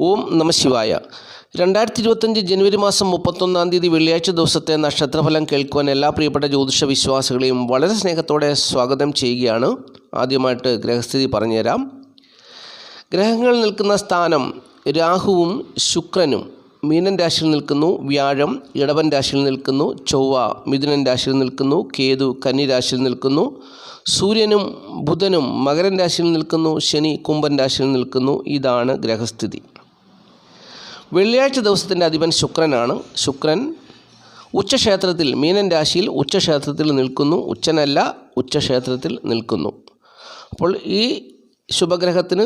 ഓം നമ ശിവായ. രണ്ടായിരത്തി ഇരുപത്തഞ്ച് ജനുവരി മാസം മുപ്പത്തൊന്നാം തീയതി വെള്ളിയാഴ്ച ദിവസത്തെ നക്ഷത്രഫലം കേൾക്കുവാൻ എല്ലാ പ്രിയപ്പെട്ട ജ്യോതിഷ വിശ്വാസികളെയും വളരെ സ്നേഹത്തോടെ സ്വാഗതം ചെയ്യുകയാണ്. ആദ്യമായിട്ട് ഗ്രഹസ്ഥിതി പറഞ്ഞുതരാം. ഗ്രഹങ്ങൾ നിൽക്കുന്ന സ്ഥാനം രാഹുവും ശുക്രനും. മീനൻ രാശിയിൽ നിൽക്കുന്നു വ്യാഴം. ഇടവൻ രാശിയിൽ നിൽക്കുന്നു ചൊവ്വ. മിഥുനൻ രാശിയിൽ നിൽക്കുന്നു കേതു. കന്നി രാശിയിൽ നിൽക്കുന്നു സൂര്യനും ബുധനും. മകരൻ രാശിയിൽ നിൽക്കുന്നു ശനി. കുംഭൻ രാശിയിൽ നിൽക്കുന്നു. ഇതാണ് ഗ്രഹസ്ഥിതി. വെള്ളിയാഴ്ച ദിവസത്തിന്റെ അധിപൻ ശുക്രനാണ്. ശുക്രൻ ഉച്ചക്ഷേത്രത്തിൽ മീനൻ രാശിയിൽ ഉച്ചക്ഷേത്രത്തിൽ നിൽക്കുന്നു. ഉച്ചനല്ല ഉച്ചക്ഷേത്രത്തിൽ നിൽക്കുന്നു. അപ്പോൾ ഈ ശുഭഗ്രഹത്തിന്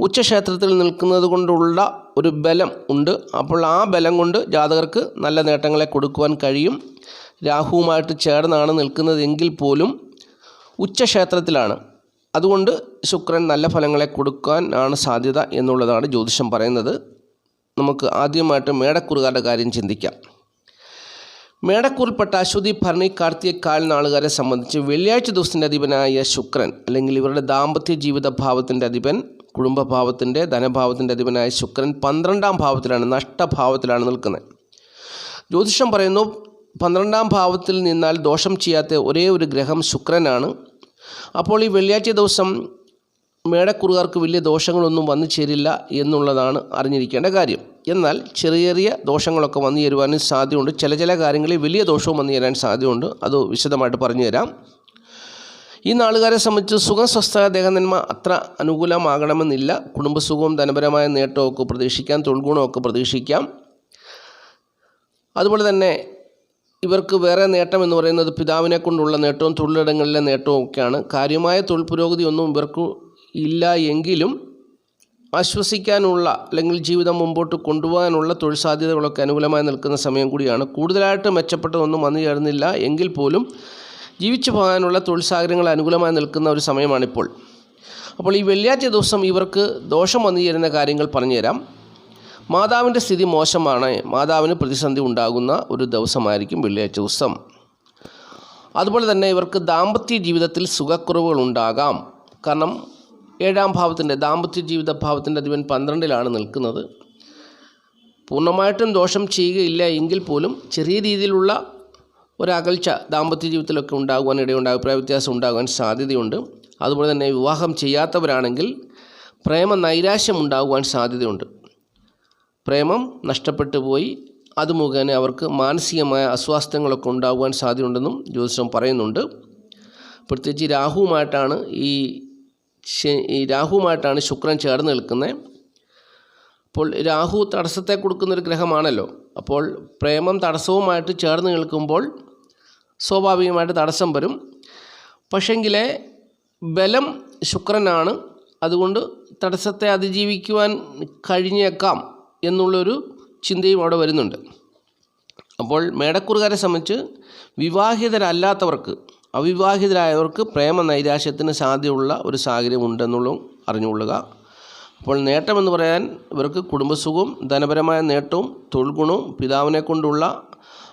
ഉച്ചക്ഷേത്രത്തിൽ നിൽക്കുന്നത് കൊണ്ടുള്ള ഒരു ബലം ഉണ്ട്. അപ്പോൾ ആ ബലം കൊണ്ട് ജാതകർക്ക് നല്ല നേട്ടങ്ങളെ കൊടുക്കുവാൻ കഴിയും. രാഹുവുമായിട്ട് ചേർന്നാണ് നിൽക്കുന്നതെങ്കിൽ പോലും ഉച്ചക്ഷേത്രത്തിലാണ്. അതുകൊണ്ട് ശുക്രൻ നല്ല ഫലങ്ങളെ കൊടുക്കാൻ ആണ് സാധ്യത എന്നുള്ളതാണ് ജ്യോതിഷം പറയുന്നത്. നമുക്ക് ആദ്യമായിട്ട് മേടക്കുറുകാരുടെ കാര്യം ചിന്തിക്കാം. മേടക്കൂറിൽപ്പെട്ട അശ്വതി ഭരണി കാർത്തിക കാലിനാളുകാരെ സംബന്ധിച്ച് വെള്ളിയാഴ്ച ദിവസത്തിന്റെ അധിപനായ ശുക്രൻ അല്ലെങ്കിൽ ഇവരുടെ ദാമ്പത്യ ജീവിത ഭാവത്തിന്റെ അധിപൻ കുടുംബഭാവത്തിന്റെ ധനഭാവത്തിന്റെ അധിപനായ ശുക്രൻ പന്ത്രണ്ടാം ഭാവത്തിലാണ് നഷ്ടഭാവത്തിലാണ് നിൽക്കുന്നത്. ജ്യോതിഷം പറയുന്നു പന്ത്രണ്ടാം ഭാവത്തിൽ നിന്നാൽ ദോഷം ചെയ്യാത്ത ഒരേ ഒരു ഗ്രഹം ശുക്രനാണ്. അപ്പോൾ ഈ വെള്ളിയാഴ്ച ദിവസം മേടക്കുറുകാർക്ക് വലിയ ദോഷങ്ങളൊന്നും വന്നു ചേരില്ല എന്നുള്ളതാണ് അറിഞ്ഞിരിക്കേണ്ട കാര്യം. എന്നാൽ ചെറിയ ചെറിയ ദോഷങ്ങളൊക്കെ വന്നു ചേരുവാനും സാധ്യതയുണ്ട്. ചില ചില കാര്യങ്ങളിൽ വലിയ ദോഷവും വന്നു ചേരാൻ സാധ്യതയുണ്ട്. അത് വിശദമായിട്ട് പറഞ്ഞു തരാം. ഈ നാളുകാരെ സംബന്ധിച്ച് സുഖസ്വസ്ഥ ദേഹനന്മ അത്ര അനുകൂലമാകണമെന്നില്ല. കുടുംബസുഖവും ധനപരമായ നേട്ടമൊക്കെ പ്രതീക്ഷിക്കാം. തൊഴിൽ ഗുണമൊക്കെ പ്രതീക്ഷിക്കാം. അതുപോലെ തന്നെ ഇവർക്ക് വേറെ നേട്ടം എന്ന് പറയുന്നത് പിതാവിനെ കൊണ്ടുള്ള നേട്ടവും തൊഴിലിടങ്ങളിലെ നേട്ടവും ഒക്കെയാണ് കാര്യമായ തൊഴിൽ പുരോഗതി ഒന്നും ഇവർക്ക് ഇല്ല എങ്കിലും ആശ്വസിക്കാനുള്ള അല്ലെങ്കിൽ ജീവിതം മുമ്പോട്ട് കൊണ്ടുപോകാനുള്ള തൊഴിൽ സാധ്യതകളൊക്കെ അനുകൂലമായി നിൽക്കുന്ന സമയം കൂടിയാണ്. കൂടുതലായിട്ട് മെച്ചപ്പെട്ടതൊന്നും വന്നു ചേർന്നില്ല. എങ്കിൽ പോലും ജീവിച്ചു പോകാനുള്ള തൊഴിൽ സാഹചര്യങ്ങൾ അനുകൂലമായി നിൽക്കുന്ന ഒരു സമയമാണിപ്പോൾ. അപ്പോൾ ഈ വെള്ളിയാഴ്ച ദിവസം ഇവർക്ക് ദോഷം വന്നു ചേരുന്ന കാര്യങ്ങൾ പറഞ്ഞുതരാം. മാതാവിന്റെ സ്ഥിതി മോശമാണ്. മാതാവിന് പ്രതിസന്ധി ഉണ്ടാകുന്ന ഒരു ദിവസമായിരിക്കും വെള്ളിയാഴ്ച ദിവസം. അതുപോലെ തന്നെ ഇവർക്ക് ദാമ്പത്യ ജീവിതത്തിൽ സുഖക്കുറവുകൾ ഉണ്ടാകാം. കാരണം ഏഴാം ഭാവത്തിന്റെ ദാമ്പത്യ ജീവിത ഭാവത്തിന്റെ അധിപൻ പന്ത്രണ്ടിലാണ് നിൽക്കുന്നത്. പൂർണമായിട്ടും ദോഷം ചെയ്യുകയില്ല എങ്കിൽ പോലും ചെറിയ രീതിയിലുള്ള ഒരകൽച്ച ദാമ്പത്യ ജീവിതത്തിലൊക്കെ ഉണ്ടാകുവാൻ ഇടയുണ്ട് അഭിപ്രായ വ്യത്യാസം ഉണ്ടാകാൻ സാധ്യതയുണ്ട്. അതുപോലെ തന്നെ വിവാഹം ചെയ്യാത്തവരാണെങ്കിൽ പ്രേമ നൈരാശ്യം ഉണ്ടാകുവാൻ സാധ്യതയുണ്ട്. പ്രേമം നഷ്ടപ്പെട്ടു പോയി. അത് മുഖേന അവർക്ക് മാനസികമായ അസ്വാസ്ഥ്യങ്ങളൊക്കെ ഉണ്ടാകുവാൻ സാധ്യതയുണ്ടെന്നും ജ്യോതിഷം പറയുന്നുണ്ട്. പ്രത്യേകിച്ച് രാഹുവുമായിട്ടാണ് ഈ ഈ രാഹുവുമായിട്ടാണ് ശുക്രൻ ചേർന്ന് നിൽക്കുന്നത് അപ്പോൾ രാഹു തടസ്സത്തെ കൊടുക്കുന്ന ഒരു ഗ്രഹമാണല്ലോ. അപ്പോൾ പ്രേമം തടസ്സവുമായിട്ട് ചേർന്ന് നിൽക്കുമ്പോൾ സ്വാഭാവികമായിട്ട് തടസ്സം വരും. പക്ഷെങ്കിലേ ബലം ശുക്രനാണ്. അതുകൊണ്ട് തടസ്സത്തെ അതിജീവിക്കുവാൻ കഴിഞ്ഞേക്കാം എന്നുള്ളൊരു ചിന്തയും അവിടെ വരുന്നുണ്ട്. അപ്പോൾ മേടക്കുറുകാരെ സംബന്ധിച്ച് വിവാഹിതരല്ലാത്തവർക്ക് അവിവാഹിതരായവർക്ക് പ്രേമ നൈരാശ്യത്തിന് സാധ്യതയുള്ള ഒരു സാഹചര്യം ഉണ്ടെന്നുള്ളതും അറിഞ്ഞുകൊള്ളുക. അപ്പോൾ നേട്ടമെന്ന് പറയാൻ ഇവർക്ക് കുടുംബസുഖവും ധനപരമായ നേട്ടവും തൊഴിൽ ഗുണവും പിതാവിനെ കൊണ്ടുള്ള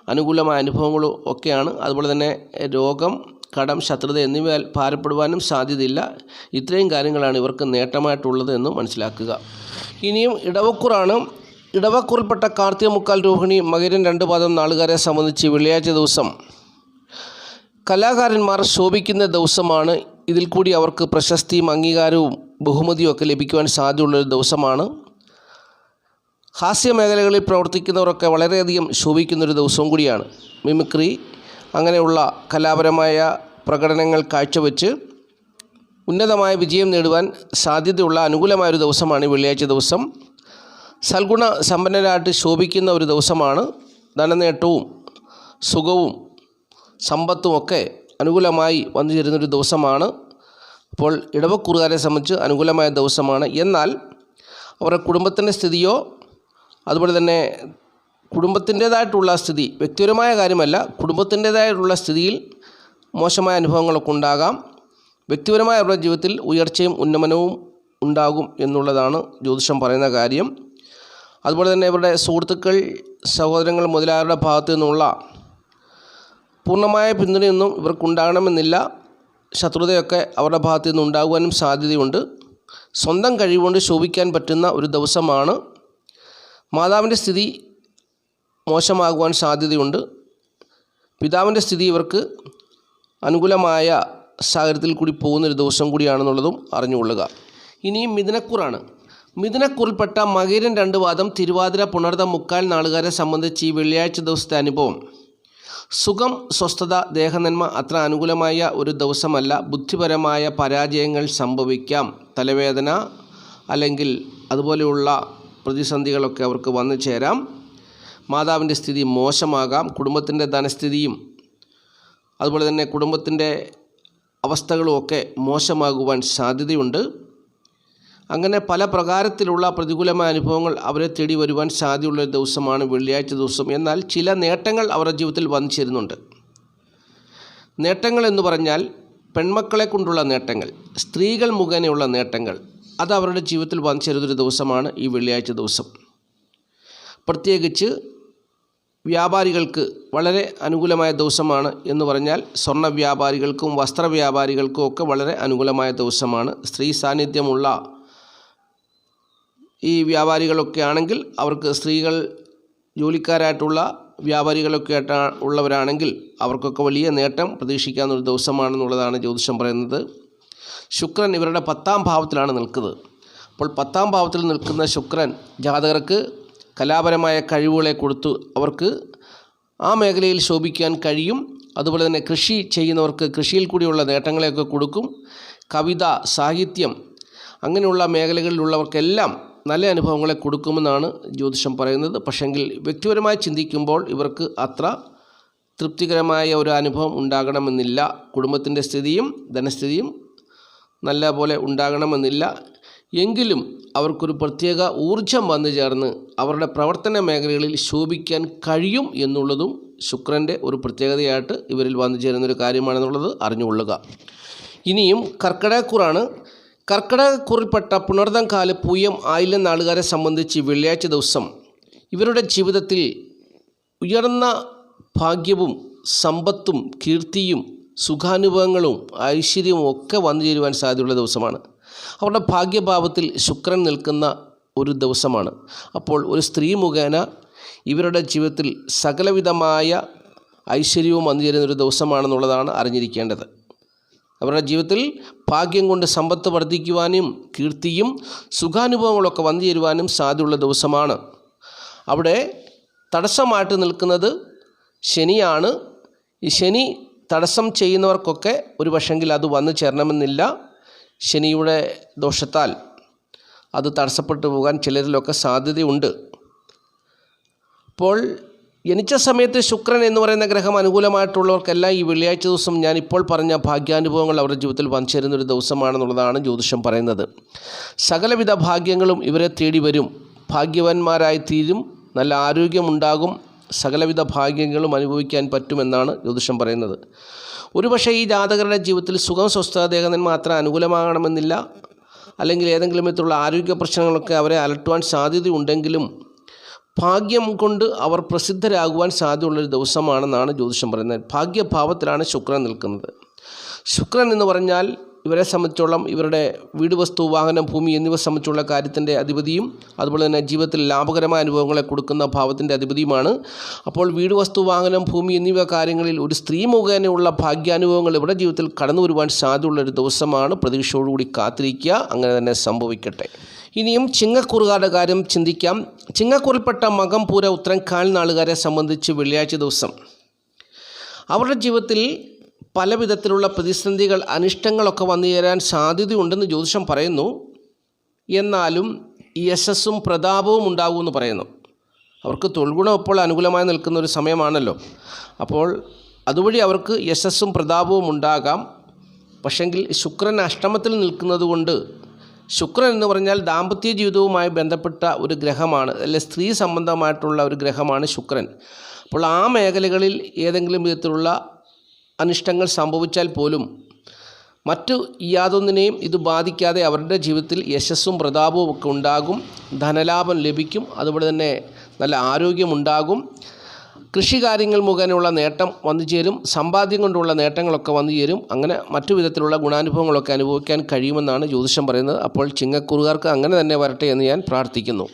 അനുകൂലമായ അനുഭവങ്ങളും ഒക്കെയാണ്. അതുപോലെ തന്നെ രോഗം കടം ശത്രുത എന്നിവയാൽ ഭാരപ്പെടുവാനും സാധ്യതയില്ല. ഇത്രയും കാര്യങ്ങളാണ് ഇവർക്ക് നേട്ടമായിട്ടുള്ളത് എന്ന് മനസ്സിലാക്കുക. ഇനിയും ഇടവക്കൂറാണ്. ഇടവക്കൂറിൽപ്പെട്ട കാർത്തിക മുക്കാൽ രോഹിണി മകരൻ രണ്ട് പാദം നാളുകാരെ സംബന്ധിച്ച് വെള്ളിയാഴ്ച ദിവസം കലാകാരന്മാർ ശോഭിക്കുന്ന ദിവസമാണ്. ഇതിൽ കൂടി അവർക്ക് പ്രശസ്തിയും അംഗീകാരവും ബഹുമതിയും ഒക്കെ ലഭിക്കുവാൻ സാധ്യതയുള്ളൊരു ദിവസമാണ്. ഹാസ്യ മേഖലകളിൽ പ്രവർത്തിക്കുന്നവരൊക്കെ വളരെയധികം ശോഭിക്കുന്നൊരു ദിവസവും കൂടിയാണ്. മിമിക്രി അങ്ങനെയുള്ള കലാപരമായ പ്രകടനങ്ങൾ കാഴ്ചവെച്ച് ഉന്നതമായ വിജയം നേടുവാൻ സാധ്യതയുള്ള അനുകൂലമായൊരു ദിവസമാണ് വെള്ളിയാഴ്ച ദിവസം. സൽഗുണ സമ്പന്നരായിട്ട് ശോഭിക്കുന്ന ഒരു ദിവസമാണ്. ധനനേട്ടവും സുഖവും സമ്പത്തും ഒക്കെ അനുകൂലമായി വന്നു ചേരുന്നൊരു ദിവസമാണ്. അപ്പോൾ ഇടവക്കൂറുകാരെ സംബന്ധിച്ച് അനുകൂലമായ ദിവസമാണ്. എന്നാൽ അവരുടെ കുടുംബത്തിന്റെ സ്ഥിതിയോ അതുപോലെ തന്നെ കുടുംബത്തിന്റേതായിട്ടുള്ള സ്ഥിതി വ്യക്തിപരമായ കാര്യമല്ല കുടുംബത്തിന്റേതായിട്ടുള്ള സ്ഥിതിയിൽ മോശമായ അനുഭവങ്ങളൊക്കെ ഉണ്ടാകാം. വ്യക്തിപരമായ അവരുടെ ജീവിതത്തിൽ ഉയർച്ചയും ഉന്നമനവും ഉണ്ടാകും എന്നുള്ളതാണ് ജ്യോതിഷം പറയുന്ന കാര്യം. അതുപോലെ തന്നെ ഇവരുടെ സുഹൃത്തുക്കൾ സഹോദരങ്ങൾ മുതലായവരുടെ ഭാഗത്തു നിന്നുള്ള പൂർണമായ പിന്തുണയൊന്നും ഇവർക്കുണ്ടാകണമെന്നില്ല. ശത്രുതയൊക്കെ അവരുടെ ഭാഗത്തു നിന്ന് ഉണ്ടാകുവാനും സാധ്യതയുണ്ട്. സ്വന്തം കഴിവുകൊണ്ട് ശോഭിക്കാൻ പറ്റുന്ന ഒരു ദിവസമാണ്. മാതാവിന്റെ സ്ഥിതി മോശമാകുവാൻ സാധ്യതയുണ്ട്. പിതാവിന്റെ സ്ഥിതി ഇവർക്ക് അനുകൂലമായ സാഹചര്യത്തിൽ കൂടി പോകുന്നൊരു ദിവസം കൂടിയാണെന്നുള്ളതും അറിഞ്ഞുകൊള്ളുക. ഇനിയും മിഥുനക്കൂറാണ്. മിഥുനക്കൂറിൽപ്പെട്ട മകീരൻ രണ്ട് വാദം തിരുവാതിര പുണർത മുക്കാൽ നാളുകാരെ സംബന്ധിച്ച് ഈ വെള്ളിയാഴ്ച ദിവസത്തെ അനുഭവം. സുഖം സ്വസ്ഥത ദേഹനന്മ അത്ര അനുകൂലമായ ഒരു ദിവസമല്ല. ബുദ്ധിപരമായ പരാജയങ്ങൾ സംഭവിക്കാം. തലവേദന അല്ലെങ്കിൽ അതുപോലെയുള്ള പ്രതിസന്ധികളൊക്കെ അവർക്ക് വന്നു ചേരാം. മാതാവിന്റെ സ്ഥിതി മോശമാകാം. കുടുംബത്തിന്റെ ധനസ്ഥിതിയും അതുപോലെ തന്നെ കുടുംബത്തിന്റെ അവസ്ഥകളുമൊക്കെ മോശമാകുവാൻ സാധ്യതയുണ്ട്. അങ്ങനെ പല പ്രകാരത്തിലുള്ള പ്രതികൂലമായ അനുഭവങ്ങൾ അവരെ തേടി വരുവാൻ സാധ്യതയുള്ള ഒരു ദിവസമാണ് വെള്ളിയാഴ്ച ദിവസം. എന്നാൽ ചില നേട്ടങ്ങൾ അവരുടെ ജീവിതത്തിൽ വന്നു ചേരുന്നുണ്ട്. നേട്ടങ്ങൾ എന്ന് പറഞ്ഞാൽ പെൺമക്കളെ കൊണ്ടുള്ള നേട്ടങ്ങൾ സ്ത്രീകൾ മുഖേനയുള്ള നേട്ടങ്ങൾ അത് അവരുടെ ജീവിതത്തിൽ വന്നു ചേരുന്നൊരു ദിവസമാണ് ഈ വെള്ളിയാഴ്ച ദിവസം. പ്രത്യേകിച്ച് വ്യാപാരികൾക്ക് വളരെ അനുകൂലമായ ദിവസമാണ് എന്ന് പറഞ്ഞാൽ സ്വർണ വ്യാപാരികൾക്കും വസ്ത്ര വ്യാപാരികൾക്കും ഒക്കെ വളരെ അനുകൂലമായ ദിവസമാണ്. സ്ത്രീ സാന്നിധ്യമുള്ള ഈ വ്യാപാരികളൊക്കെ ആണെങ്കിൽ അവർക്ക് സ്ത്രീകൾ ജോലിക്കാരായിട്ടുള്ള വ്യാപാരികളൊക്കെ ആയിട്ട് ഉള്ളവരാണെങ്കിൽ അവർക്കൊക്കെ വലിയ നേട്ടം പ്രതീക്ഷിക്കാവുന്ന ഒരു ദിവസമാണെന്നുള്ളതാണ് ജ്യോതിഷം പറയുന്നത്. ശുക്രൻ ഇവരുടെ പത്താം ഭാവത്തിലാണ് നിൽക്കുന്നത്. അപ്പോൾ പത്താം ഭാവത്തിൽ നിൽക്കുന്ന ശുക്രൻ ജാതകർക്ക് കലാപരമായ കഴിവുകളെ കൊടുത്തു. അവർക്ക് ആ മേഖലയിൽ ശോഭിക്കാൻ കഴിയും. അതുപോലെ തന്നെ കൃഷി ചെയ്യുന്നവർക്ക് കൃഷിയിൽ കൂടിയുള്ള നേട്ടങ്ങളെയൊക്കെ കൊടുക്കും. കവിത സാഹിത്യം അങ്ങനെയുള്ള മേഖലകളിലുള്ളവർക്കെല്ലാം നല്ല അനുഭവങ്ങളെ കൊടുക്കുമെന്നാണ് ജ്യോതിഷം പറയുന്നത്. പക്ഷെങ്കിൽ വ്യക്തിപരമായി ചിന്തിക്കുമ്പോൾ ഇവർക്ക് അത്ര തൃപ്തികരമായ ഒരു അനുഭവം ഉണ്ടാകണമെന്നില്ല. കുടുംബത്തിന്റെ സ്ഥിതിയും ധനസ്ഥിതിയും നല്ല പോലെ ഉണ്ടാകണമെന്നില്ല. എങ്കിലും അവർക്കൊരു പ്രത്യേക ഊർജം വന്നു ചേർന്ന് അവരുടെ പ്രവർത്തന മേഖലകളിൽ ശോഭിക്കാൻ കഴിയും എന്നുള്ളതും ശുക്രന്റെ ഒരു പ്രത്യേകതയായിട്ട് ഇവരിൽ വന്നു ചേരുന്നൊരു കാര്യമാണെന്നുള്ളത് അറിഞ്ഞുകൊള്ളുക. ഇനിയും കർക്കിടകക്കൂറാണ്. കർക്കിടകക്കൂറിൽപ്പെട്ട പുണർദം കാല പൂയം ആയില്യം നാളുകാരെ സംബന്ധിച്ച് വെള്ളിയാഴ്ച ദിവസം ഇവരുടെ ജീവിതത്തിൽ ഉയർന്ന ഭാഗ്യവും സമ്പത്തും കീർത്തിയും സുഖാനുഭവങ്ങളും ഐശ്വര്യവും ഒക്കെ വന്നു ചേരുവാൻ സാധ്യതയുള്ള ദിവസമാണ്. അവരുടെ ഭാഗ്യഭാവത്തിൽ ശുക്രൻ നിൽക്കുന്ന ഒരു ദിവസമാണ്. അപ്പോൾ ഒരു സ്ത്രീ മുഖേന ഇവരുടെ ജീവിതത്തിൽ സകലവിധമായ ഐശ്വര്യവും വന്നു ചേരുന്ന ഒരു ദിവസമാണെന്നുള്ളതാണ് അറിഞ്ഞിരിക്കേണ്ടത്. അവരുടെ ജീവിതത്തിൽ ഭാഗ്യം കൊണ്ട് സമ്പത്ത് വർദ്ധിക്കുവാനും കീർത്തിയും സുഖാനുഭവങ്ങളൊക്കെ വന്നു ചേരുവാനും സാധ്യതയുള്ള ദിവസമാണ്. അവിടെ തടസ്സമായിട്ട് നിൽക്കുന്നത് ശനിയാണ്. ഈ ശനി തടസ്സം ചെയ്യുന്നവർക്കൊക്കെ ഒരു പക്ഷെങ്കിൽ അത് വന്നു ചേരണമെന്നില്ല. ശനിയുടെ ദോഷത്താൽ അത് തടസ്സപ്പെട്ടു പോകാൻ ചിലരിലൊക്കെ സാധ്യതയുണ്ട്. അപ്പോൾ ജനിച്ച സമയത്ത് ശുക്രൻ എന്ന് പറയുന്ന ഗ്രഹം അനുകൂലമായിട്ടുള്ളവർക്കെല്ലാം ഈ വെള്ളിയാഴ്ച ദിവസം ഞാൻ ഇപ്പോൾ പറഞ്ഞ ഭാഗ്യാനുഭവങ്ങൾ അവരുടെ ജീവിതത്തിൽ വന്നു ചേരുന്ന ഒരു ദിവസമാണെന്നുള്ളതാണ് ജ്യോതിഷം പറയുന്നത്. സകലവിധ ഭാഗ്യങ്ങളും ഇവരെ തേടി വരും. ഭാഗ്യവാന്മാരായി തീരും. നല്ല ആരോഗ്യമുണ്ടാകും. സകലവിധ ഭാഗ്യങ്ങളും അനുഭവിക്കാൻ പറ്റുമെന്നാണ് ജ്യോതിഷം പറയുന്നത്. ഒരുപക്ഷെ ഈ ജാതകരുടെ ജീവിതത്തിൽ സുഖം സ്വസ്ഥത ദേഹത്തിന് മാത്രം അനുകൂലമാകണമെന്നില്ല. അല്ലെങ്കിൽ ഏതെങ്കിലും വിധത്തിലുള്ള ആരോഗ്യ പ്രശ്നങ്ങളൊക്കെ അവരെ അലട്ടുവാൻ സാധ്യതയുണ്ടെങ്കിലും ഭാഗ്യം കൊണ്ട് അവർ പ്രസിദ്ധരാകുവാൻ സാധ്യതയുള്ളൊരു ദിവസമാണെന്നാണ് ജ്യോതിഷം പറയുന്നത്. ഭാഗ്യഭാവത്തിലാണ് ശുക്രൻ നിൽക്കുന്നത്. ശുക്രൻ എന്ന് പറഞ്ഞാൽ ഇവരെ സംബന്ധിച്ചോളം ഇവരുടെ വീട് വസ്തു വാഹനം ഭൂമി എന്നിവ സംബന്ധിച്ചുള്ള കാര്യത്തിന്റെ അധിപതിയും അതുപോലെ തന്നെ ജീവിതത്തിൽ ലാഭകരമായ അനുഭവങ്ങളെ കൊടുക്കുന്ന ഭാവത്തിന്റെ അധിപതിയുമാണ്. അപ്പോൾ വീട് വസ്തു വാഹനം ഭൂമി എന്നിവ കാര്യങ്ങളിൽ ഒരു സ്ത്രീ മുഖേനയുള്ള ഭാഗ്യാനുഭവങ്ങൾ ഇവിടെ ജീവിതത്തിൽ കടന്നു വരുവാൻ സാധ്യതയുള്ള ഒരു ദിവസമാണ്. പ്രതീക്ഷയോടുകൂടി കാത്തിരിക്കുക. അങ്ങനെ തന്നെ സംഭവിക്കട്ടെ. ഇനിയും ചിങ്ങക്കുറുകാരുടെ കാര്യം ചിന്തിക്കാം. ചിങ്ങക്കുറിൽപ്പെട്ട മകം പൂര ഉത്തരം കാൽനാളുകാരെ സംബന്ധിച്ച് വെള്ളിയാഴ്ച ദിവസം. അവരുടെ ജീവിതത്തിൽ പല വിധത്തിലുള്ള പ്രതിസന്ധികൾ അനിഷ്ടങ്ങളൊക്കെ വന്നു ചേരാൻ സാധ്യതയുണ്ടെന്ന് ജ്യോതിഷം പറയുന്നു. എന്നാലും യശസ്സും പ്രതാപവും ഉണ്ടാകുമെന്ന് പറയുന്നു. അവർക്ക് തൊഴിൽഗുണം ഇപ്പോൾ അനുകൂലമായി നിൽക്കുന്ന ഒരു സമയമാണല്ലോ. അപ്പോൾ അതുവഴി അവർക്ക് യശസ്സും പ്രതാപവും ഉണ്ടാകാം. പക്ഷെങ്കിൽ ശുക്രൻ അഷ്ടമത്തിൽ നിൽക്കുന്നത് കൊണ്ട് ശുക്രൻ എന്ന് പറഞ്ഞാൽ ദാമ്പത്യ ജീവിതവുമായി ബന്ധപ്പെട്ട ഒരു ഗ്രഹമാണ് അല്ലെ സ്ത്രീ സംബന്ധമായിട്ടുള്ള ഒരു ഗ്രഹമാണ് ശുക്രൻ. അപ്പോൾ ആ മേഖലകളിൽ ഏതെങ്കിലും വിധത്തിലുള്ള അനിഷ്ടങ്ങൾ സംഭവിച്ചാൽ പോലും മറ്റു യാതൊന്നിനെയും ഇത് ബാധിക്കാതെ അവരുടെ ജീവിതത്തിൽ യശസ്സും പ്രതാപവും ഒക്കെ ഉണ്ടാകും ധനലാഭം ലഭിക്കും അതുപോലെ തന്നെ നല്ല ആരോഗ്യമുണ്ടാകും കൃഷികാര്യങ്ങൾ മുഖേനയുള്ള നേട്ടം വന്നു ചേരും സമ്പാദ്യം കൊണ്ടുള്ള നേട്ടങ്ങളൊക്കെ വന്നു ചേരും. അങ്ങനെ മറ്റു വിധത്തിലുള്ള ഗുണാനുഭവങ്ങളൊക്കെ അനുഭവിക്കാൻ കഴിയുമെന്നാണ് ജ്യോതിഷം പറയുന്നത്. അപ്പോൾ ചിങ്ങക്കുറുകാർക്ക് അങ്ങനെ തന്നെ വരട്ടെ എന്ന് ഞാൻ പ്രാർത്ഥിക്കുന്നു.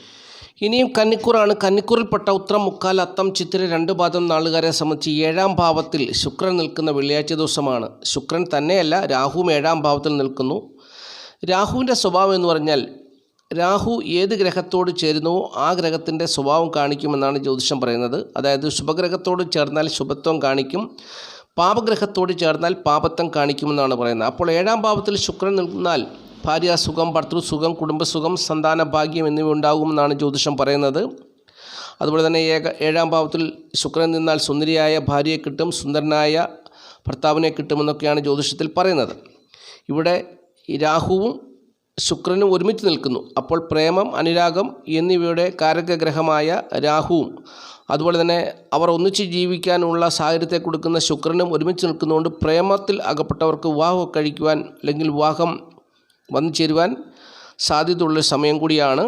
ഇനിയും കന്നിക്കൂറാണ്. കന്നിക്കൂറിൽപ്പെട്ട ഉത്രം മുക്കാൽ അത്തം ചിത്തിര രണ്ട് പാദം നാളുകാരെ സംബന്ധിച്ച് ഏഴാം ഭാവത്തിൽ ശുക്രൻ നിൽക്കുന്ന വെള്ളിയാഴ്ച ദിവസമാണ്. ശുക്രൻ തന്നെയല്ല രാഹുവും ഏഴാം ഭാവത്തിൽ നിൽക്കുന്നു. രാഹുവിന്റെ സ്വഭാവം എന്ന് പറഞ്ഞാൽ രാഹു ഏത് ഗ്രഹത്തോട് ചേരുന്നുവോ ആ ഗ്രഹത്തിന്റെ സ്വഭാവം കാണിക്കുമെന്നാണ് ജ്യോതിഷം പറയുന്നത്. അതായത് ശുഭഗ്രഹത്തോട് ചേർന്നാൽ ശുഭത്വം കാണിക്കും പാപഗ്രഹത്തോട് ചേർന്നാൽ പാപത്വം കാണിക്കുമെന്നാണ് പറയുന്നത്. അപ്പോൾ ഏഴാം ഭാവത്തിൽ ശുക്രൻ നിന്നാൽ ഭാര്യാസുഖം ഭർത്തൃസുഖം കുടുംബസുഖം സന്താന ഭാഗ്യം എന്നിവ ഉണ്ടാകുമെന്നാണ് ജ്യോതിഷം പറയുന്നത്. അതുപോലെ തന്നെ ഏക ഏഴാം ഭാവത്തിൽ ശുക്രൻ നിന്നാൽ സുന്ദരിയായ ഭാര്യയെ കിട്ടും സുന്ദരനായ ഭർത്താവിനെ കിട്ടുമെന്നൊക്കെയാണ് ജ്യോതിഷത്തിൽ പറയുന്നത്. ഇവിടെ രാഹുവും ശുക്രനും ഒരുമിച്ച് നിൽക്കുന്നു. അപ്പോൾ പ്രേമം അനുരാഗം എന്നിവയുടെ കാരകഗ്രഹമായ രാഹുവും അതുപോലെ തന്നെ അവർ ഒന്നിച്ച് ജീവിക്കാനുള്ള സാഹചര്യത്തെ കൊടുക്കുന്ന ശുക്രനും ഒരുമിച്ച് നിൽക്കുന്നതുകൊണ്ട് പ്രേമത്തിൽ അകപ്പെട്ടവർക്ക് വിവാഹം കഴിക്കുവാൻ അല്ലെങ്കിൽ വിവാഹം വന്നു ചേരുവാൻ സാധ്യതയുള്ള സമയം കൂടിയാണ്.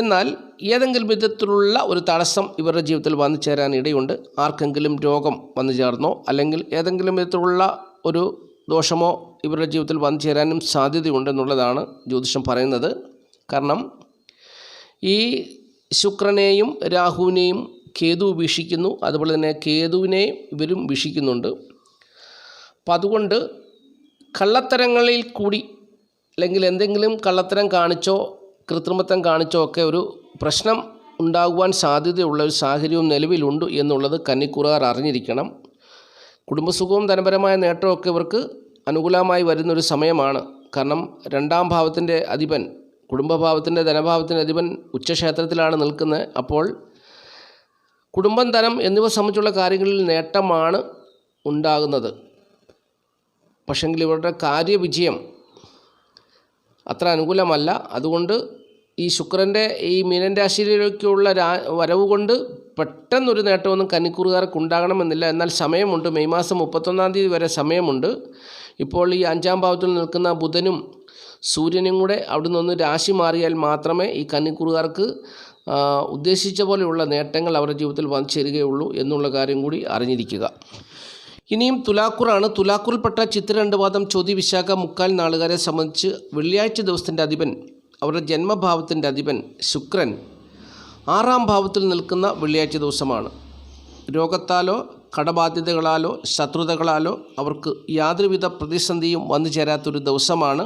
എന്നാൽ ഏതെങ്കിലും വിധത്തിലുള്ള ഒരു തടസ്സം ഇവരുടെ ജീവിതത്തിൽ വന്നു ചേരാൻ ഇടയുണ്ട്. ആർക്കെങ്കിലും രോഗം വന്നു ചേർന്നോ അല്ലെങ്കിൽ ഏതെങ്കിലും വിധത്തിലുള്ള ഒരു ദോഷമോ ഇവരുടെ ജീവിതത്തിൽ വന്നു ചേരാനും സാധ്യതയുണ്ടെന്നുള്ളതാണ് ജ്യോതിഷം പറയുന്നത്. കാരണം ഈ ശുക്രനെയും രാഹുവിനെയും കേതു വീക്ഷിക്കുന്നു അതുപോലെ തന്നെ കേതുവിനെ ഇവരും വീക്ഷിക്കുന്നുണ്ട്. അപ്പം അതുകൊണ്ട് കള്ളത്തരങ്ങളിൽ കൂടി അല്ലെങ്കിൽ എന്തെങ്കിലും കള്ളത്തരം കാണിച്ചോ കൃത്രിമത്വം കാണിച്ചോ ഒക്കെ ഒരു പ്രശ്നം ഉണ്ടാകുവാൻ സാധ്യതയുള്ള ഒരു സാഹചര്യവും നിലവിലുണ്ട് എന്നുള്ളത് കന്നിക്കുറുകാർ അറിഞ്ഞിരിക്കണം. കുടുംബസുഖവും ധനപരമായ നേട്ടമൊക്കെ ഇവർക്ക് അനുകൂലമായി വരുന്നൊരു സമയമാണ്. കാരണം രണ്ടാം ഭാവത്തിന്റെ അധിപൻ കുടുംബഭാവത്തിന്റെ ധനഭാവത്തിന്റെ അധിപൻ ഉച്ചക്ഷേത്രത്തിലാണ് നിൽക്കുന്നത്. അപ്പോൾ കുടുംബം ധനം എന്നിവ സംബന്ധിച്ചുള്ള കാര്യങ്ങളിൽ നേട്ടമാണ് ഉണ്ടാകുന്നത്. പക്ഷെങ്കിൽ ഇവരുടെ കാര്യവിജയം അത്ര അനുകൂലമല്ല. അതുകൊണ്ട് ഈ ശുക്രന്റെ ഈ മീനൻ രാശിയിലേക്കുള്ള രാ വരവ് കൊണ്ട് പെട്ടെന്നൊരു നേട്ടമൊന്നും കന്നിക്കൂറുകാർക്ക് ഉണ്ടാകണമെന്നില്ല. എന്നാൽ സമയമുണ്ട്. മെയ് മാസം മുപ്പത്തൊന്നാം തീയതി വരെ സമയമുണ്ട്. ഇപ്പോൾ ഈ അഞ്ചാം ഭാവത്തിൽ നിൽക്കുന്ന ബുധനും സൂര്യനും കൂടെ അവിടെ നിന്ന് രാശി മാറിയാൽ മാത്രമേ ഈ കന്നിക്കൂറുകാർക്ക് ഉദ്ദേശിച്ച പോലെയുള്ള നേട്ടങ്ങൾ അവരുടെ ജീവിതത്തിൽ വന്നു ചേരുകയുള്ളൂ എന്നുള്ള കാര്യം കൂടി അറിഞ്ഞിരിക്കുക. ഇനിയും തുലാക്കൂറാണ്. തുലാക്കൂറിൽപ്പെട്ട ചിത്ര രണ്ട് പാദം ചോതി വിശാഖ മുക്കാൽ നാളുകാരെ സംബന്ധിച്ച് വെള്ളിയാഴ്ച ദിവസത്തിന്റെ അധിപൻ അവരുടെ ജന്മഭാവത്തിന്റെ അധിപൻ ശുക്രൻ ആറാം ഭാവത്തിൽ നിൽക്കുന്ന വെള്ളിയാഴ്ച ദിവസമാണ്. രോഗത്താലോ കടബാധ്യതകളാലോ ശത്രുതകളാലോ അവർക്ക് യാതൊരുവിധ പ്രതിസന്ധിയും വന്നു ചേരാത്തൊരു ദിവസമാണ്.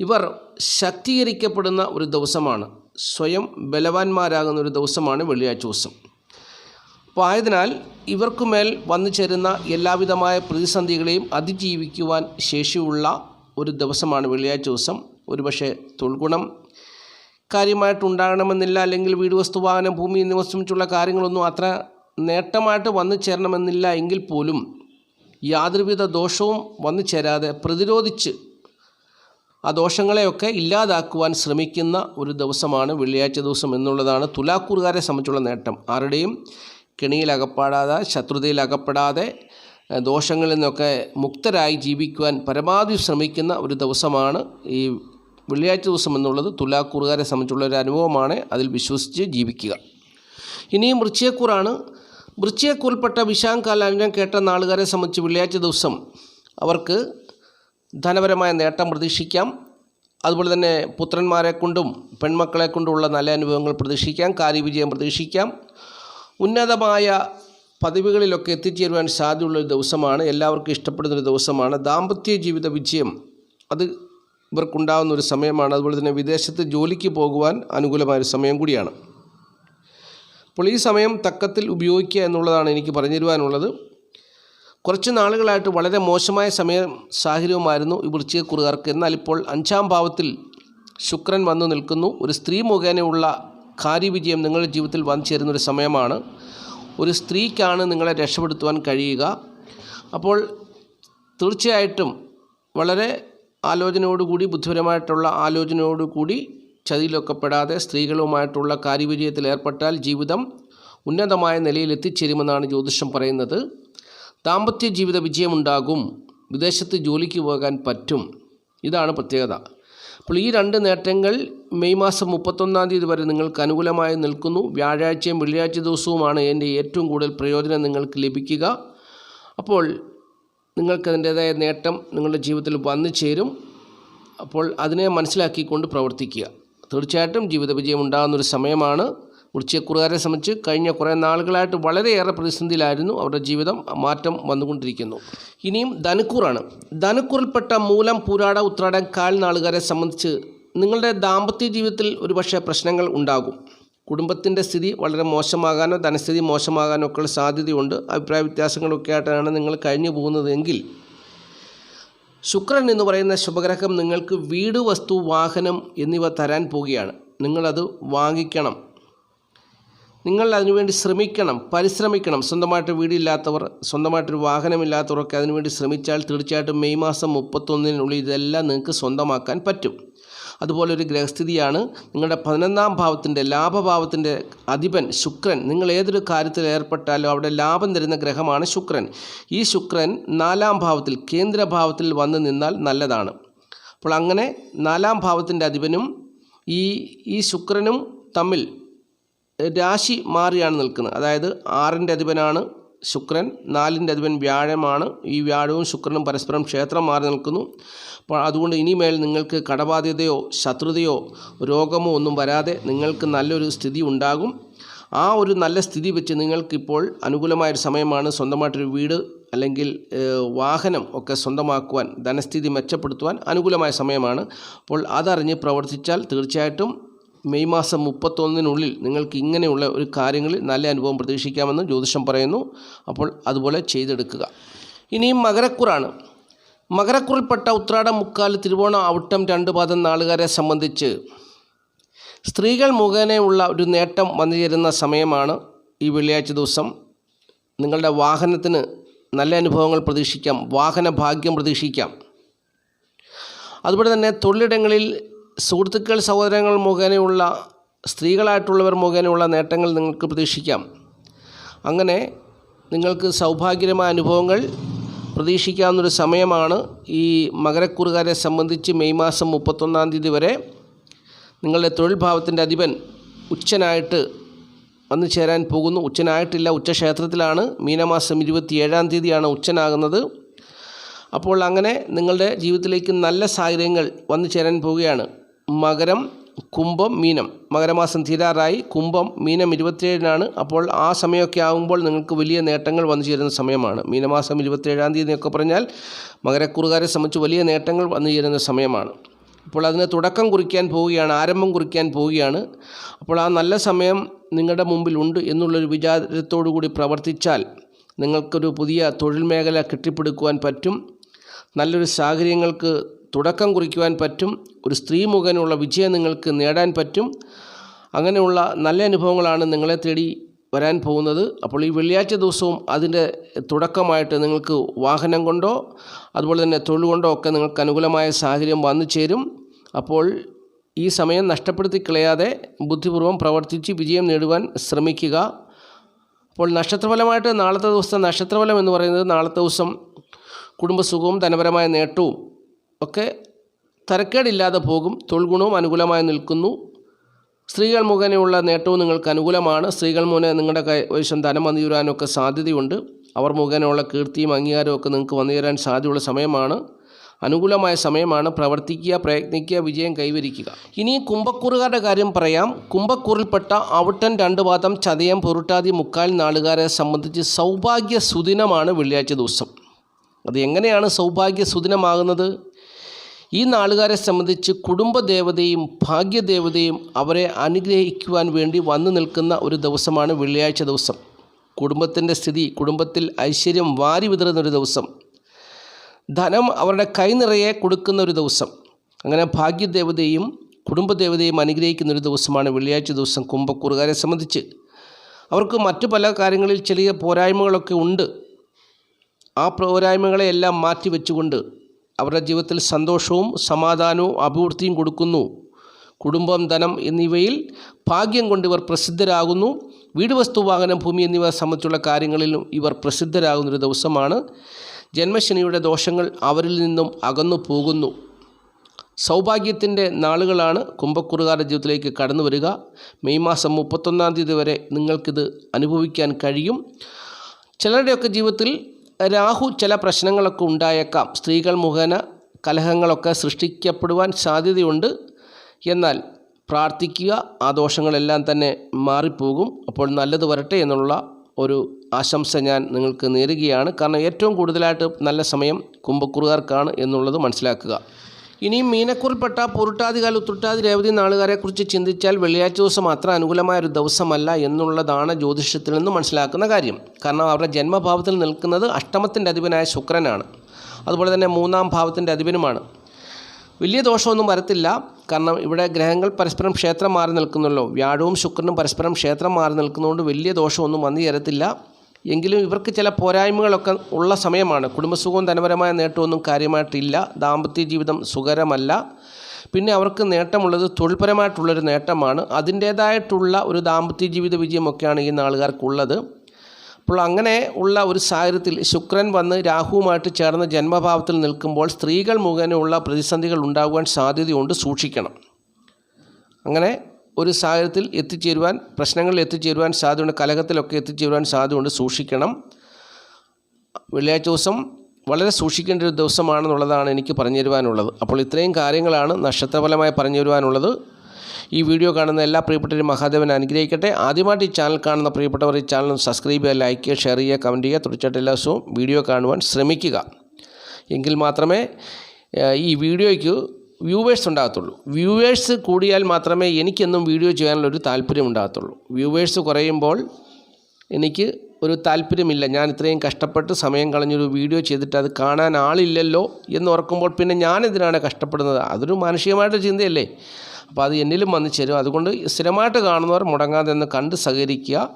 ഇവർ ശക്തീകരിക്കപ്പെടുന്ന ഒരു ദിവസമാണ്. സ്വയം ബലവാന്മാരാകുന്ന ഒരു ദിവസമാണ് വെള്ളിയാഴ്ച ദിവസം. അപ്പോൾ ആയതിനാൽ ഇവർക്കുമേൽ വന്നു ചേരുന്ന എല്ലാവിധമായ പ്രതിസന്ധികളെയും അതിജീവിക്കുവാൻ ശേഷിയുള്ള ഒരു ദിവസമാണ് വെള്ളിയാഴ്ച ദിവസം. ഒരുപക്ഷെ തൊൽഗുണം കാര്യമായിട്ടുണ്ടാകണമെന്നില്ല അല്ലെങ്കിൽ വീട് വസ്തു വാഹനം ഭൂമി എന്നിവ സംബന്ധിച്ചുള്ള കാര്യങ്ങളൊന്നും അത്ര നേട്ടമായിട്ട് വന്നു ചേരണമെന്നില്ല എങ്കിൽ പോലും യാതൊരുവിധ ദോഷവും വന്നു ചേരാതെ പ്രതിരോധിച്ച് ആ ദോഷങ്ങളെയൊക്കെ ഇല്ലാതാക്കുവാൻ ശ്രമിക്കുന്ന ഒരു ദിവസമാണ് വെള്ളിയാഴ്ച ദിവസം എന്നുള്ളതാണ് തുലാക്കൂറുകാരെ സംബന്ധിച്ചുള്ള നേട്ടം. ആരുടെയും കെണിയിൽ അകപ്പെടാതെ ശത്രുതയിൽ അകപ്പെടാതെ ദോഷങ്ങളിൽ നിന്നൊക്കെ മുക്തരായി ജീവിക്കുവാൻ പരമാവധി ശ്രമിക്കുന്ന ഒരു ദിവസമാണ് ഈ വെള്ളിയാഴ്ച ദിവസം എന്നുള്ളത്. തുലാക്കൂറുകാരെ സംബന്ധിച്ചുള്ള ഒരു അനുഭവമാണ് അതിൽ വിശ്വസിച്ച് ജീവിക്കുക. ഇനിയും വൃശ്ചയക്കൂറാണ് വൃശ്ചയക്കൂറിൽപ്പെട്ട വിശാം കാലാനം കേട്ട നാളുകാരെ സംബന്ധിച്ച് വെള്ളിയാഴ്ച ദിവസം അവർക്ക് ധനപരമായ നേട്ടം പ്രതീക്ഷിക്കാം. അതുപോലെ തന്നെ പുത്രന്മാരെ കൊണ്ടും പെൺമക്കളെ കൊണ്ടുമുള്ള നല്ല അനുഭവങ്ങൾ പ്രതീക്ഷിക്കാം. കാര്യവിജയം പ്രതീക്ഷിക്കാം. ഉന്നതമായ പദവികളിലൊക്കെ എത്തിച്ചേരുവാൻ സാധ്യതയുള്ളൊരു ദിവസമാണ്. എല്ലാവർക്കും ഇഷ്ടപ്പെടുന്നൊരു ദിവസമാണ്. ദാമ്പത്യ ജീവിത വിജയം അത് ഇവർക്കുണ്ടാകുന്ന ഒരു സമയമാണ്. അതുപോലെ തന്നെ വിദേശത്ത് ജോലിക്ക് പോകുവാൻ അനുകൂലമായൊരു സമയം കൂടിയാണ്. അപ്പോൾ ഈ സമയം തക്കത്തിൽ ഉപയോഗിക്കുക എന്നുള്ളതാണ് എനിക്ക് പറഞ്ഞു തരുവാനുള്ളത് കുറച്ച് നാളുകളായിട്ട് വളരെ മോശമായ സമയം സാഹചര്യവുമായിരുന്നു ഈ വൃശ്ചികക്കുറുകാർക്ക് എന്നാൽ ഇപ്പോൾ അഞ്ചാം ഭാവത്തിൽ ശുക്രൻ വന്നു നിൽക്കുന്നു. ഒരു സ്ത്രീ മുഖേനയുള്ള കാര്യവിജയം നിങ്ങളുടെ ജീവിതത്തിൽ വന്നു ചേരുന്ന ഒരു സമയമാണ്. ഒരു സ്ത്രീക്കാണ് നിങ്ങളെ രക്ഷപ്പെടുത്തുവാൻ കഴിയുക. അപ്പോൾ തീർച്ചയായിട്ടും വളരെ ആലോചനയോടുകൂടി ബുദ്ധിപരമായിട്ടുള്ള ആലോചനയോടുകൂടി ചതിയിലൊക്കെ പെടാതെ സ്ത്രീകളുമായിട്ടുള്ള കാര്യവിജയത്തിൽ ഏർപ്പെട്ടാൽ ജീവിതം ഉന്നതമായ നിലയിൽ എത്തിച്ചേരുമെന്നാണ് ജ്യോതിഷം പറയുന്നത്. ദാമ്പത്യ ജീവിത വിജയമുണ്ടാകും. വിദേശത്ത് ജോലിക്ക് പോകാൻ പറ്റും. ഇതാണ് പ്രത്യേകത. അപ്പോൾ ഈ രണ്ട് നേട്ടങ്ങൾ മെയ് മാസം മുപ്പത്തൊന്നാം തീയതി വരെ നിങ്ങൾക്ക് അനുകൂലമായി നിൽക്കുന്നു. വ്യാഴാഴ്ചയും വെള്ളിയാഴ്ച ദിവസവുമാണ് എന്റെ ഏറ്റവും കൂടുതൽ പ്രയോജനം നിങ്ങൾക്ക് ലഭിക്കുക. അപ്പോൾ നിങ്ങൾക്കതിന്റേതായ നേട്ടം നിങ്ങളുടെ ജീവിതത്തിൽ വന്നു ചേരും. അപ്പോൾ അതിനെ മനസ്സിലാക്കിക്കൊണ്ട് പ്രവർത്തിക്കുക. തീർച്ചയായിട്ടും ജീവിത വിജയം ഉണ്ടാകുന്നൊരു സമയമാണ്. വൃശ്ചികക്കുറുകാരെ സംബന്ധിച്ച് കഴിഞ്ഞ കുറേ നാളുകളായിട്ട് വളരെയേറെ പ്രതിസന്ധിയിലായിരുന്നു. അവരുടെ ജീവിതം മാറ്റം വന്നുകൊണ്ടിരിക്കുന്നു. ഇനിയും ധനുക്കൂറാണ്. ധനുക്കൂറിൽപ്പെട്ട മൂലം പൂരാട ഉത്രാടം കാൽ നാളുകാരെ സംബന്ധിച്ച് നിങ്ങളുടെ ദാമ്പത്യ ജീവിതത്തിൽ ഒരുപക്ഷെ പ്രശ്നങ്ങൾ ഉണ്ടാകും. കുടുംബത്തിന്റെ സ്ഥിതി വളരെ മോശമാകാനോ ധനസ്ഥിതി മോശമാകാനോ ഒക്കെയുള്ള സാധ്യതയുണ്ട്. അഭിപ്രായ വ്യത്യാസങ്ങളൊക്കെ ആയിട്ടാണ് നിങ്ങൾ കഴിഞ്ഞു പോകുന്നതെങ്കിൽ ശുക്രൻ എന്ന് പറയുന്ന ശുഭഗ്രഹം നിങ്ങൾക്ക് വീട് വസ്തു വാഹനം എന്നിവ തരാൻ പോവുകയാണ്. നിങ്ങളത് വാങ്ങിക്കണം. നിങ്ങൾ അതിനുവേണ്ടി ശ്രമിക്കണം പരിശ്രമിക്കണം. സ്വന്തമായിട്ട് വീടില്ലാത്തവർ സ്വന്തമായിട്ടൊരു വാഹനമില്ലാത്തവരൊക്കെ അതിനുവേണ്ടി ശ്രമിച്ചാൽ തീർച്ചയായിട്ടും മെയ് മാസം മുപ്പത്തൊന്നിനുള്ളിൽ ഇതെല്ലാം നിങ്ങൾക്ക് സ്വന്തമാക്കാൻ പറ്റും. അതുപോലെ ഒരു ഗ്രഹസ്ഥിതിയാണ്. നിങ്ങളുടെ പതിനൊന്നാം ഭാവത്തിന്റെ ലാഭഭാവത്തിന്റെ അധിപൻ ശുക്രൻ. നിങ്ങൾ ഏതൊരു കാര്യത്തിൽ ഏർപ്പെട്ടാലും അവിടെ ലാഭം തരുന്ന ഗ്രഹമാണ് ശുക്രൻ. ഈ ശുക്രൻ നാലാം ഭാവത്തിൽ കേന്ദ്രഭാവത്തിൽ വന്നു നിന്നാൽ നല്ലതാണ്. അപ്പോൾ അങ്ങനെ നാലാം ഭാവത്തിന്റെ അധിപനും ഈ ഈ ശുക്രനും തമ്മിൽ രാശി മാറിയാണ് നിൽക്കുന്നത്. അതായത് ആറിന്റെ അധിപനാണ് ശുക്രൻ നാലിന്റെ അധിപൻ വ്യാഴമാണ്. ഈ വ്യാഴവും ശുക്രനും പരസ്പരം ക്ഷേത്രം മാറി നിൽക്കുന്നു. അപ്പോൾ അതുകൊണ്ട് ഇനിമേൽ നിങ്ങൾക്ക് കടബാധ്യതയോ ശത്രുതയോ രോഗമോ ഒന്നും വരാതെ നിങ്ങൾക്ക് നല്ലൊരു സ്ഥിതി ഉണ്ടാകും. ആ ഒരു നല്ല സ്ഥിതി വെച്ച് നിങ്ങൾക്കിപ്പോൾ അനുകൂലമായൊരു സമയമാണ് സ്വന്തമായിട്ടൊരു വീട് അല്ലെങ്കിൽ വാഹനം ഒക്കെ സ്വന്തമാക്കുവാൻ ധനസ്ഥിതി മെച്ചപ്പെടുത്തുവാൻ അനുകൂലമായ സമയമാണ്. അപ്പോൾ അതറിഞ്ഞ് പ്രവർത്തിച്ചാൽ തീർച്ചയായിട്ടും മെയ് മാസം മുപ്പത്തൊന്നിനുള്ളിൽ നിങ്ങൾക്ക് ഇങ്ങനെയുള്ള ഒരു കാര്യങ്ങളിൽ നല്ല അനുഭവം പ്രതീക്ഷിക്കാമെന്ന് ജ്യോതിഷം പറയുന്നു. അപ്പോൾ അതുപോലെ ചെയ്തെടുക്കുക. ഇനിയും മകരക്കുറാണ്. മകരക്കുറിൽപ്പെട്ട ഉത്രാടം മുക്കാൽ തിരുവോണം ഔട്ടം രണ്ട് പാദം നാളുകാരെ സംബന്ധിച്ച് സ്ത്രീകൾ മുഖേനയുള്ള ഒരു നേട്ടം വന്നു ചേരുന്ന സമയമാണ് ഈ വെള്ളിയാഴ്ച ദിവസം. നിങ്ങളുടെ വാഹനത്തിന് നല്ല അനുഭവങ്ങൾ പ്രതീക്ഷിക്കാം. വാഹന ഭാഗ്യം പ്രതീക്ഷിക്കാം. അതുപോലെ തന്നെ തൊഴിലിടങ്ങളിൽ സുഹൃത്തുക്കൾ സഹോദരങ്ങൾ മുഖേനയുള്ള സ്ത്രീകളായിട്ടുള്ളവർ മുഖേനയുള്ള നേട്ടങ്ങൾ നിങ്ങൾക്ക് പ്രതീക്ഷിക്കാം. അങ്ങനെ നിങ്ങൾക്ക് സൗഭാഗ്യകരമായ അനുഭവങ്ങൾ പ്രതീക്ഷിക്കാവുന്നൊരു സമയമാണ് ഈ മകരക്കുറുകാരെ സംബന്ധിച്ച് മെയ് മാസം മുപ്പത്തൊന്നാം തീയതി വരെ നിങ്ങളുടെ തൊഴിൽ ഭാവത്തിന്റെ അധിപൻ ഉച്ചനായിട്ട് വന്നു ചേരാൻ പോകുന്നു. ഉച്ചനായിട്ടില്ല ഉച്ചക്ഷേത്രത്തിലാണ് മീനമാസം ഇരുപത്തി ഏഴാം തീയതിയാണ് ഉച്ചനാകുന്നത്. അപ്പോൾ അങ്ങനെ നിങ്ങളുടെ ജീവിതത്തിലേക്ക് നല്ല സാഹചര്യങ്ങൾ വന്നു ചേരാൻ പോവുകയാണ് മകരം കുംഭം മീനം. മകരമാസം തീരാറായി. കുംഭം മീനം ഇരുപത്തിയേഴിനാണ്. അപ്പോൾ ആ സമയമൊക്കെ ആകുമ്പോൾ നിങ്ങൾക്ക് വലിയ നേട്ടങ്ങൾ വന്നു ചേരുന്ന സമയമാണ്. മീനമാസം ഇരുപത്തിയേഴാം തീയതി എന്നൊക്കെ പറഞ്ഞാൽ മകരക്കുറുകാരെ സംബന്ധിച്ച് വലിയ നേട്ടങ്ങൾ വന്നു ചേരുന്ന സമയമാണ്. അപ്പോൾ അതിന് തുടക്കം കുറിക്കാൻ പോവുകയാണ് ആരംഭം കുറിക്കാൻ പോവുകയാണ്. അപ്പോൾ ആ നല്ല സമയം നിങ്ങളുടെ മുമ്പിലുണ്ട് എന്നുള്ളൊരു വിചാരത്തോടു കൂടി പ്രവർത്തിച്ചാൽ നിങ്ങൾക്കൊരു പുതിയ തൊഴിൽ മേഖല കെട്ടിപ്പടുക്കുവാൻ പറ്റും. നല്ലൊരു സാഹചര്യങ്ങൾക്ക് തുടക്കം കുറിക്കുവാൻ പറ്റും ഒരു സ്ത്രീ മുഖേനയുള്ള വിജയം നിങ്ങൾക്ക് നേടാൻ പറ്റും. അങ്ങനെയുള്ള നല്ല അനുഭവങ്ങളാണ് നിങ്ങളെ തേടി വരാൻ പോകുന്നത്. അപ്പോൾ ഈ വെള്ളിയാഴ്ച ദിവസവും അതിന്റെ തുടക്കമായിട്ട് നിങ്ങൾക്ക് വാഹനം കൊണ്ടോ അതുപോലെ തന്നെ തൊഴിൽ കൊണ്ടോ ഒക്കെ നിങ്ങൾക്ക് അനുകൂലമായ സാഹചര്യം വന്നു ചേരും. അപ്പോൾ ഈ സമയം നഷ്ടപ്പെടുത്തി കളയാതെ ബുദ്ധിപൂർവം പ്രവർത്തിച്ച് വിജയം നേടുവാൻ ശ്രമിക്കുക. അപ്പോൾ നക്ഷത്രഫലമായിട്ട് നാളത്തെ ദിവസത്തെ നക്ഷത്രഫലം എന്ന് പറയുന്നത് നാളത്തെ ദിവസം കുടുംബസുഖവും ധനപരമായ നേട്ടവും ഒക്കെ തരക്കേടില്ലാതെ പോകും. തൊഴിൽ ഗുണവും അനുകൂലമായി നിൽക്കുന്നു. സ്ത്രീകൾ മുഖേനയുള്ള നേട്ടവും നിങ്ങൾക്ക് അനുകൂലമാണ്. സ്ത്രീകൾ മുഖേന നിങ്ങളുടെ കൈവശം ധനം വന്നു തീരാനൊക്കെ സാധ്യതയുണ്ട്. അവർ മുഖേനയുള്ള കീർത്തിയും അംഗീകാരവും ഒക്കെ നിങ്ങൾക്ക് വന്നു തരാൻ സാധ്യതയുള്ള സമയമാണ്. അനുകൂലമായ സമയമാണ്. പ്രവർത്തിക്കുക പ്രയത്നിക്കുക വിജയം കൈവരിക്കുക. ഇനി കുംഭക്കൂറുകാരുടെ കാര്യം പറയാം. കുംഭക്കൂറിൽപ്പെട്ട അവിട്ടൻ രണ്ട് പാദം ചതയം പൊരുട്ടാതി മുക്കാൽ നാളുകാരെ സംബന്ധിച്ച് സൗഭാഗ്യ സുദിനമാണ് വെള്ളിയാഴ്ച ദിവസം. അത് എങ്ങനെയാണ് സൗഭാഗ്യ സുദിനമാകുന്നത് ഈ നാളുകാരെ സംബന്ധിച്ച് കുടുംബദേവതയും ഭാഗ്യദേവതയും അവരെ അനുഗ്രഹിക്കുവാൻ വേണ്ടി വന്നു നിൽക്കുന്ന ഒരു ദിവസമാണ് വെള്ളിയാഴ്ച ദിവസം. കുടുംബത്തിന്റെ സ്ഥിതി കുടുംബത്തിൽ ഐശ്വര്യം വാരി വിതറുന്ന ഒരു ദിവസം. ധനം അവരുടെ കൈ നിറയെ കൊടുക്കുന്ന ഒരു ദിവസം. അങ്ങനെ ഭാഗ്യദേവതയും കുടുംബദേവതയും അനുഗ്രഹിക്കുന്ന ഒരു ദിവസമാണ് വെള്ളിയാഴ്ച ദിവസം കുംഭക്കുറുകാരെ സംബന്ധിച്ച്. അവർക്ക് മറ്റു പല കാര്യങ്ങളിൽ ചെറിയ പോരായ്മകളൊക്കെ ഉണ്ട്. ആ പോരായ്മകളെയെല്ലാം മാറ്റി വെച്ചുകൊണ്ട് അവരുടെ ജീവിതത്തിൽ സന്തോഷവും സമാധാനവും അഭിവൃദ്ധിയും കൊടുക്കുന്നു. കുടുംബം ധനം എന്നിവയിൽ ഭാഗ്യം കൊണ്ട് ഇവർ പ്രസിദ്ധരാകുന്നു. വീട് വസ്തു വാഹനം ഭൂമി എന്നിവ സംബന്ധിച്ചുള്ള കാര്യങ്ങളിലും ഇവർ പ്രസിദ്ധരാകുന്നൊരു ദിവസമാണ്. ജന്മശനിയുടെ ദോഷങ്ങൾ അവരിൽ നിന്നും അകന്നു പോകുന്നു. സൗഭാഗ്യത്തിന്റെ നാളുകളാണ് കുംഭക്കുറുകാരുടെ ജീവിതത്തിലേക്ക് കടന്നു വരിക. മെയ് മാസം മുപ്പത്തൊന്നാം തീയതി വരെ നിങ്ങൾക്കിത് അനുഭവിക്കാൻ കഴിയും. ചിലരുടെയൊക്കെ ജീവിതത്തിൽ രാഹു ചില പ്രശ്നങ്ങളൊക്കെ ഉണ്ടായേക്കാം. സ്ത്രീകൾ മുഖേന കലഹങ്ങളൊക്കെ സൃഷ്ടിക്കപ്പെടുവാൻ സാധ്യതയുണ്ട്. എന്നാൽ പ്രാർത്ഥിക്കുക ആ ദോഷങ്ങളെല്ലാം തന്നെ മാറിപ്പോകും. അപ്പോൾ നല്ലത് വരട്ടെ എന്നുള്ള ഒരു ആശംസ ഞാൻ നിങ്ങൾക്ക് നേരുകയാണ്. കാരണം ഏറ്റവും കൂടുതലായിട്ട് നല്ല സമയം കുംഭക്കുറുകാർക്കാണ് എന്നുള്ളത് മനസ്സിലാക്കുക. ഇനിയും മീനക്കുറിൽപ്പെട്ട പുരുട്ടാതികാൽ ഉത്രട്ടാതി രേവതി നാളുകാരെക്കുറിച്ച് ചിന്തിച്ചാൽ വെള്ളിയാഴ്ച ദിവസം മാത്രം അനുകൂലമായ ഒരു ദിവസമല്ല എന്നുള്ളതാണ് ജ്യോതിഷത്തിൽ നിന്ന് മനസ്സിലാക്കുന്ന കാര്യം. കാരണം അവരുടെ ജന്മഭാവത്തിൽ നിൽക്കുന്നത് അഷ്ടമത്തിന്റെ അധിപനായ ശുക്രനാണ്. അതുപോലെ തന്നെ മൂന്നാം ഭാവത്തിന്റെ അധിപനുമാണ്. വലിയ ദോഷമൊന്നും വരത്തില്ല. കാരണം ഇവിടെ ഗ്രഹങ്ങൾ പരസ്പരം ക്ഷേത്രം മാറി നിൽക്കുന്നല്ലോ. വ്യാഴവും ശുക്രനും പരസ്പരം ക്ഷേത്രം മാറി നിൽക്കുന്നതുകൊണ്ട് വലിയ ദോഷമൊന്നും വന്നു ചേരത്തില്ല. എങ്കിലും ഇവർക്ക് ചില പോരായ്മകളൊക്കെ ഉള്ള സമയമാണ്. കുടുംബസുഖവും ധനപരമായ നേട്ടമൊന്നും കാര്യമായിട്ടില്ല. ദാമ്പത്യ ജീവിതം സുഖകരമല്ല. പിന്നെ അവർക്ക് നേട്ടമുള്ളത് തൊഴിൽപരമായിട്ടുള്ളൊരു നേട്ടമാണ്. അതിന്റേതായിട്ടുള്ള ഒരു ദാമ്പത്യ ജീവിത വിജയമൊക്കെയാണ് ഈ നാളുകാർക്കുള്ളത്. അപ്പോൾ അങ്ങനെ ഉള്ള ഒരു സാഹചര്യത്തിൽ ശുക്രൻ വന്ന് രാഹുവുമായിട്ട് ചേർന്ന ജന്മഭാവത്തിൽ നിൽക്കുമ്പോൾ സ്ത്രീകൾ മുഖേനയുള്ള പ്രതിസന്ധികൾ ഉണ്ടാകുവാൻ സാധ്യതയുണ്ട്. സൂക്ഷിക്കണം. അങ്ങനെ ഒരു സാഹചര്യത്തിൽ എത്തിച്ചേരുവാൻ പ്രശ്നങ്ങളിൽ എത്തിച്ചേരുവാൻ സാധ്യതയുണ്ട് കലഹത്തിലൊക്കെ എത്തിച്ചേരുവാൻ സാധ്യതയുണ്ട് സൂക്ഷിക്കണം. വെള്ളിയാഴ്ച ദിവസം വളരെ സൂക്ഷിക്കേണ്ട ഒരു ദിവസമാണെന്നുള്ളതാണ് എനിക്ക് പറഞ്ഞു തരുവാനുള്ളത് അപ്പോൾ ഇത്രയും കാര്യങ്ങളാണ് നക്ഷത്രഫലമായി പറഞ്ഞു തരുവാനുള്ളത് ഈ വീഡിയോ കാണുന്ന എല്ലാ പ്രിയപ്പെട്ടവരും മഹാദേവൻ അനുഗ്രഹിക്കട്ടെ. ആദ്യമായിട്ട് ഈ ചാനൽ കാണുന്ന പ്രിയപ്പെട്ടവർ ഈ ചാനൽ സബ്സ്ക്രൈബ് ചെയ്യുക ലൈക്ക് ചെയ്യുക ഷെയർ ചെയ്യുക കമന്റ് ചെയ്യുക. തീർച്ചയായിട്ടും എല്ലാ ദിവസവും വീഡിയോ കാണുവാൻ ശ്രമിക്കുക. എങ്കിൽ മാത്രമേ ഈ വീഡിയോയ്ക്ക് വ്യൂവേഴ്സ് ഉണ്ടാകത്തുള്ളൂ. വ്യൂവേഴ്സ് കൂടിയാൽ മാത്രമേ എനിക്കെന്നും വീഡിയോ ചെയ്യാനുള്ള ഒരു താല്പര്യം ഉണ്ടാകത്തുള്ളൂ. വ്യൂവേഴ്സ് കുറയുമ്പോൾ എനിക്ക് ഒരു താല്പര്യമില്ല. ഞാൻ ഇത്രയും കഷ്ടപ്പെട്ട് സമയം കളഞ്ഞൊരു വീഡിയോ ചെയ്തിട്ട് അത് കാണാൻ ആളില്ലല്ലോ എന്ന് ഓർക്കുമ്പോൾ പിന്നെ ഞാൻ എന്തിനാണ് കഷ്ടപ്പെടുന്നത്? അതൊരു മാനുഷികമായിട്ട് ചിന്തയല്ലേ? അപ്പോൾ അത് എന്നിലും വന്നു ചേരും. അതുകൊണ്ട് സ്ഥിരമായിട്ട് കാണുന്നവർ മുടങ്ങാതെ എന്ന് കണ്ട് സഹകരിക്കുക.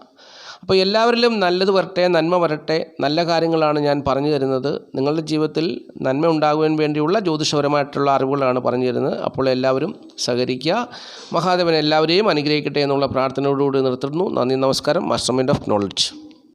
അപ്പോൾ എല്ലാവരിലും നല്ലത് വരട്ടെ നന്മ വരട്ടെ. നല്ല കാര്യങ്ങളാണ് ഞാൻ പറഞ്ഞു തരുന്നത്. നിങ്ങളുടെ ജീവിതത്തിൽ നന്മ ഉണ്ടാകുവാൻ വേണ്ടിയുള്ള ജ്യോതിഷപരമായിട്ടുള്ള അറിവുകളാണ് പറഞ്ഞു തരുന്നത്. അപ്പോൾ എല്ലാവരും സഹകരിക്കുക. മഹാദേവൻ എല്ലാവരെയും അനുഗ്രഹിക്കട്ടെ എന്നുള്ള പ്രാർത്ഥനയോടുകൂടി നിർത്തുന്നു. നന്ദി നമസ്കാരം. Master mind of knowledge